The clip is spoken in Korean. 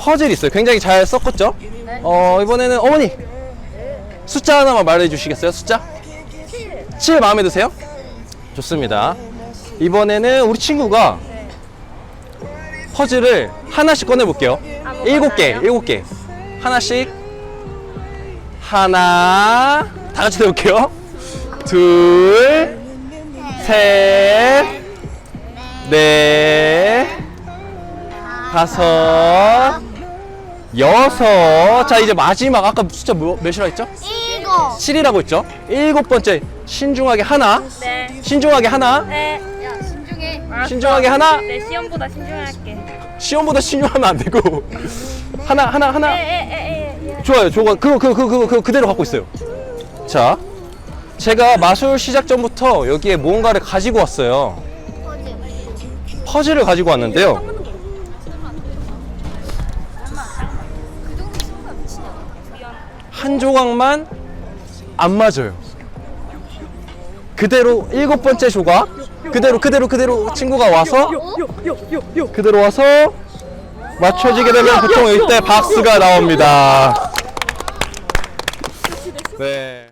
퍼즐이 있어요. 굉장히 잘 섞었죠? 어, 이번에는 어머니! 숫자 하나만 말해 주시겠어요? 숫자? 7 마음에 드세요? 좋습니다. 이번에는 우리 친구가 퍼즐을 하나씩 꺼내 볼게요. 일곱 개, 일곱 개. 하나씩. 하나. 다 같이 해볼게요. 둘, 셋, 넷, 다섯, 여섯. 자, 이제 마지막. 아까 숫자 뭐, 몇이라 했죠? 일곱. 7이라고 했죠? 일곱 번째. 신중하게 하나. 네. 신중하게 하나. 네. 야 신중해. 알았어. 신중하게 하나. 네, 시험보다 신중할게. 시험보다 신중하면 안 되고. 하나, 하나, 하나. 에에에에. 좋아요. 저거 그거 그거 그거 그거, 그거 그대로 갖고 있어요. 자, 제가 마술 시작 전부터 여기에 무언가를 가지고 왔어요. 퍼즐. 퍼즐을 가지고 왔는데요. 한 조각만 안 맞아요. 그대로 일곱 번째 조각 그대로 그대로 그대로 친구가 와서 그대로 와서 맞춰지게 되면 보통 이때 박수가 나옵니다. 네.